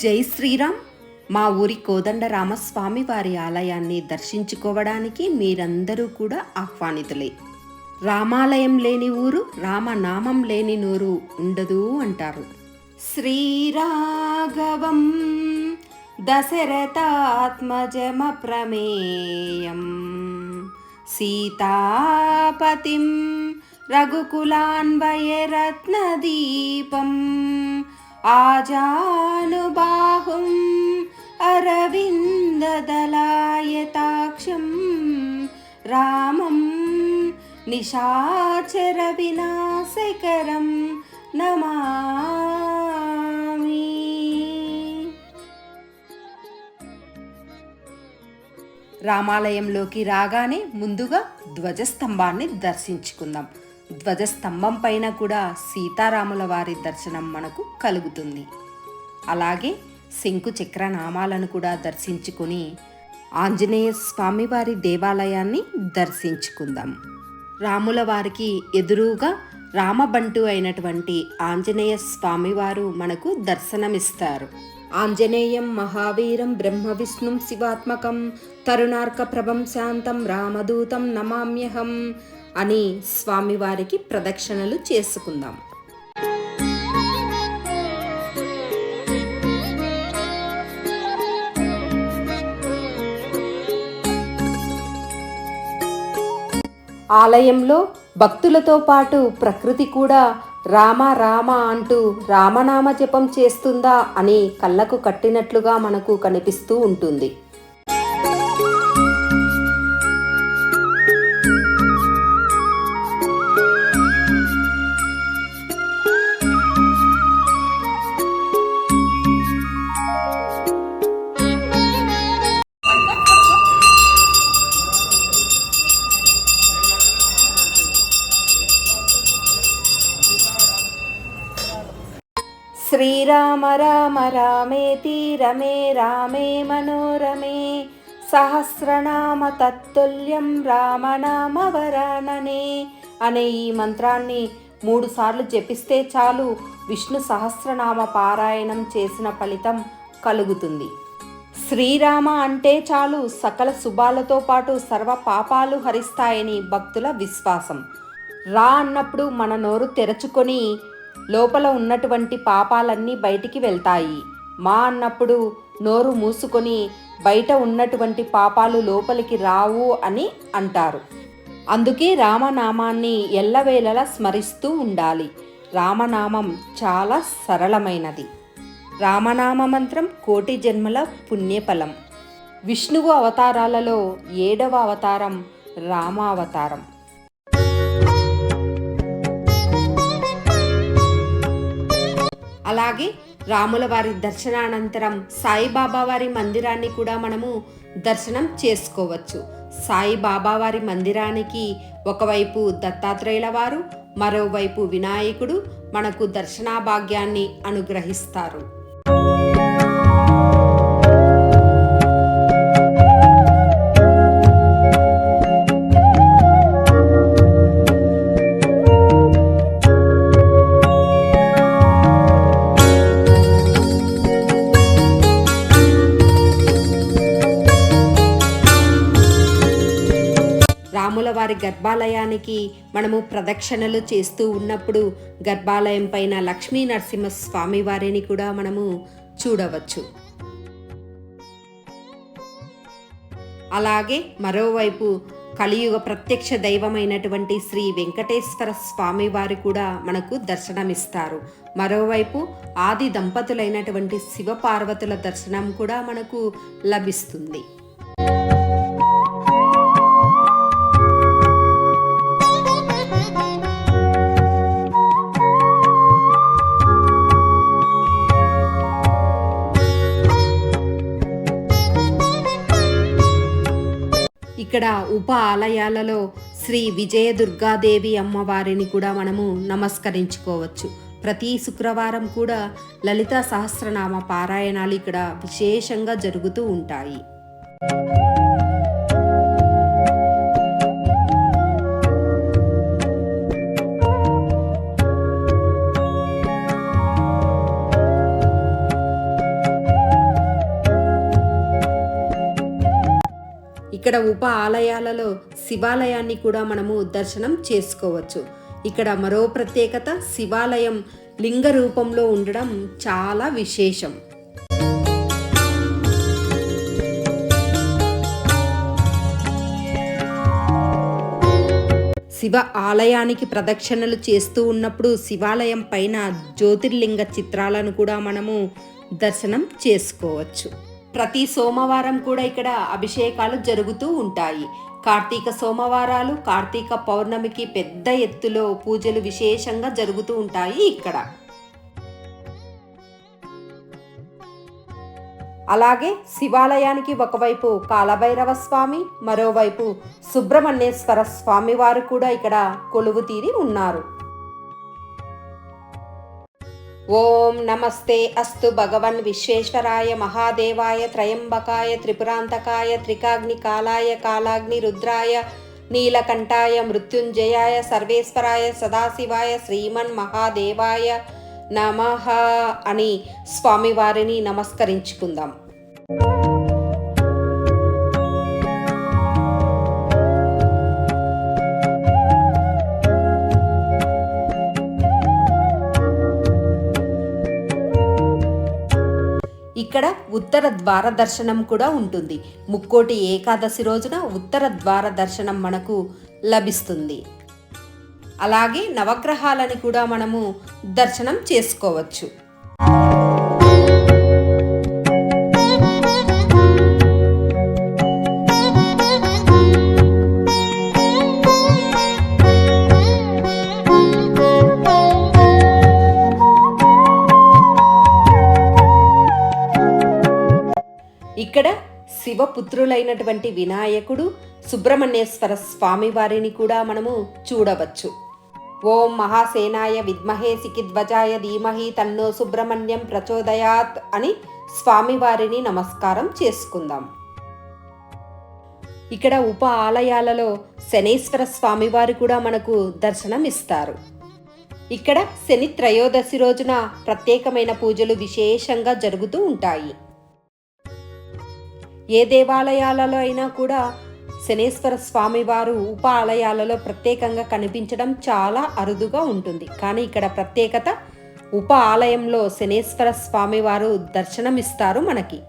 జై శ్రీరామ్. మా ఊరి కోదండ రామస్వామి వారి ఆలయాన్ని దర్శించుకోవడానికి మీరందరూ కూడా ఆహ్వానితులే. రామాలయం లేని ఊరు రామనామం లేని నూరు ఉండదు అంటారు. శ్రీరాఘవం దశరథాత్మజమ ప్రమేయం. సీతాపతిం రఘుకులాన్వయ రత్నదీపం అరవిందదలాయతాక్షం రామం నిశాచర వినాశకరం నమామి రామాలయంలోకి రాగానే ముందుగా ధ్వజస్తంభాన్ని దర్శించుకుందాం. ధ్వజస్తంభం పైన కూడా సీతారాముల వారి దర్శనం మనకు కలుగుతుంది. అలాగే శంకు చక్రనామాలను కూడా దర్శించుకుని ఆంజనేయ స్వామివారి దేవాలయాన్ని దర్శించుకుందాం. రాముల వారికి ఎదురుగా రామబంటు అయినటువంటి ఆంజనేయ స్వామివారు మనకు దర్శనమిస్తారు. ఆంజనేయం మహావీరం బ్రహ్మ విష్ణుం శివాత్మకం తరుణార్క ప్రభం శాంతం రామదూతం నమామ్యహం అని స్వామివారికి ప్రదక్షిణలు చేసుకుందాం. ఆలయంలో భక్తులతో పాటు ప్రకృతి కూడా రామ రామ అంటూ రామనామ జపం చేస్తుందా అని కళ్ళకు కట్టినట్లుగా మనకు కనిపిస్తూ ఉంటుంది. శ్రీరామ రామ రామేతి రమే రామే మనోరమే. సహస్రనామ తత్తుల్యం రామనామ వరాననే అనే ఈ మంత్రాన్ని మూడు సార్లు జపిస్తే చాలు విష్ణు సహస్రనామ పారాయణం చేసిన ఫలితం కలుగుతుంది. శ్రీరామ అంటే చాలు సకల శుభాలతో పాటు సర్వ పాపాలు హరిస్తాయని భక్తుల విశ్వాసం. రా అన్నప్పుడు మన నోరు తెరచుకొని లోపల ఉన్నటువంటి పాపాలన్నీ బయటికి వెళ్తాయి. మా అన్నప్పుడు నోరు మూసుకొని బయట ఉన్నటువంటి పాపాలు లోపలికి రావు అని అంటారు. అందుకే రామనామాన్ని ఎల్లవేళలా స్మరిస్తూ ఉండాలి. రామనామం చాలా సరళమైనది. రామనామ మంత్రం కోటి జన్మల పుణ్యఫలం. విష్ణువు అవతారాలలో ఏడవ అవతారం రామావతారం. అలాగే రాముల వారి దర్శనానంతరం సాయిబాబా వారి మందిరాన్ని కూడా మనము దర్శనం చేసుకోవచ్చు. సాయిబాబా వారి మందిరానికి ఒకవైపు దత్తాత్రేయుల వారు మరోవైపు వినాయకుడు మనకు దర్శనాభాగ్యాన్ని అనుగ్రహిస్తారు. వారి గర్భాలయానికి మనము ప్రదక్షిణలు చేస్తూ ఉన్నప్పుడు గర్భాలయం పైన లక్ష్మీ నరసింహస్వామి వారిని కూడా మనము చూడవచ్చు. అలాగే మరోవైపు కలియుగ ప్రత్యక్ష దైవమైనటువంటి శ్రీ వెంకటేశ్వర స్వామి వారు కూడా మనకు దర్శనమిస్తారు. మరోవైపు ఆది దంపతులైనటువంటి శివపార్వతుల దర్శనం కూడా మనకు లభిస్తుంది. ఇక్కడ ఉప ఆలయాలలో శ్రీ విజయ దుర్గాదేవి అమ్మవారిని కూడా మనము నమస్కరించుకోవచ్చు. ప్రతి శుక్రవారం కూడా లలిత సహస్రనామ పారాయణాలు ఇక్కడ విశేషంగా జరుగుతూ ఉంటాయి. ఇక్కడ ఉప ఆలయాలలో శివాలయాన్ని కూడా మనము దర్శనం చేసుకోవచ్చు. ఇక్కడ మరో ప్రత్యేకత శివాలయం లింగ రూపంలో ఉండడం చాలా విశేషం. శివ ఆలయానికి ప్రదక్షిణలు చేస్తూ ఉన్నప్పుడు శివాలయం పైన జ్యోతిర్లింగ చిత్రాలను కూడా మనము దర్శనం చేసుకోవచ్చు. ప్రతి సోమవారం కూడా ఇక్కడ అభిషేకాలు జరుగుతూ ఉంటాయి. కార్తీక సోమవారాలు కార్తీక పౌర్ణమికి పెద్ద ఎత్తులో పూజలు విశేషంగా జరుగుతూ ఉంటాయి ఇక్కడ. అలాగే శివాలయానికి ఒకవైపు కాలభైరవ స్వామి మరోవైపు సుబ్రహ్మణ్యేశ్వర స్వామి వారు కూడా ఇక్కడ కొలువు తీరి ఉన్నారు. ఓం నమస్తే అస్తు భగవన్ విశ్వేశ్వరాయ మహాదేవాయ త్రయంబకాయ త్రిపురాంతకాయ త్రికాగ్ని కాలాయ కాలాగ్ని రుద్రాయ నీలకంఠాయ మృత్యుంజయాయ సర్వేశ్వరాయ సదాశివాయ శ్రీమన్ మహాదేవాయ నమ అని స్వామివారిని నమస్కరించుకుందాం. ఇక్కడ ఉత్తర ద్వార దర్శనం కూడా ఉంటుంది. ముక్కోటి ఏకాదశి రోజున ఉత్తర ద్వార దర్శనం మనకు లభిస్తుంది. అలాగే నవగ్రహాలని కూడా మనము దర్శనం చేసుకోవచ్చు. పుత్రులైనటువంటి వినాయకుడు సుబ్రహ్మణ్యేశ్వర స్వామివారిని కూడా మనము చూడవచ్చు. ఓం మహాసేనాయ విద్మహే సికిధ్వజాయ ధీమహి తన్నో సుబ్రహ్మణ్యం ప్రచోదయాత్ అని స్వామివారిని నమస్కారం చేసుకుందాం. ఇక్కడ ఉప ఆలయాలలో శనీశ్వర స్వామివారు కూడా మనకు దర్శనం ఇస్తారు ఇక్కడ శని త్రయోదశి రోజున ప్రత్యేకమైన పూజలు విశేషంగా జరుగుతూ ఉంటాయి. ఏ దేవాలయాలలో అయినా కూడా శనేశ్వర స్వామివారు ఉప ఆలయాలలో ప్రత్యేకంగా కనిపించడం చాలా అరుదుగా ఉంటుంది. కానీ ఇక్కడ ప్రత్యేకత ఉప ఆలయంలో శనేశ్వర స్వామివారు దర్శనమిస్తారు మనకి.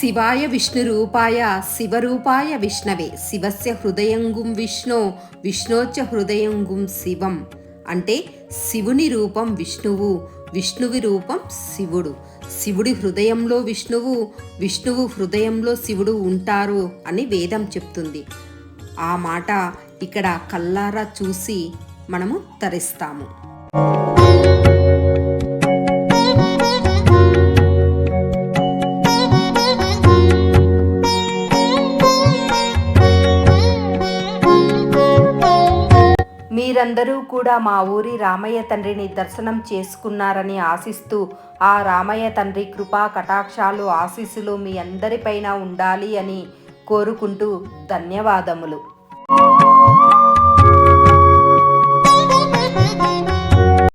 శివాయ విష్ణురూపాయ శివరూపాయ విష్ణవే. శివస్య హృదయంగుం విష్ణో విష్ణోచ హృదయంగుం శివం. అంటే శివుని రూపం విష్ణువు విష్ణువి రూపం శివుడు. శివుడి హృదయంలో విష్ణువు విష్ణువు హృదయంలో శివుడు ఉంటారు అని వేదం చెప్తుంది. ఆ మాట ఇక్కడ కల్లారా చూసి మనము తరిస్తాము మీరందరూ కూడా మా ఊరి రామయ్య తండ్రిని దర్శనం చేసుకున్నారని ఆశిస్తూ ఆ రామయ్య తండ్రి కృపా కటాక్షాలు ఆశీస్సులు మీ అందరిపైన ఉండాలి అని కోరుకుంటూ ధన్యవాదములు.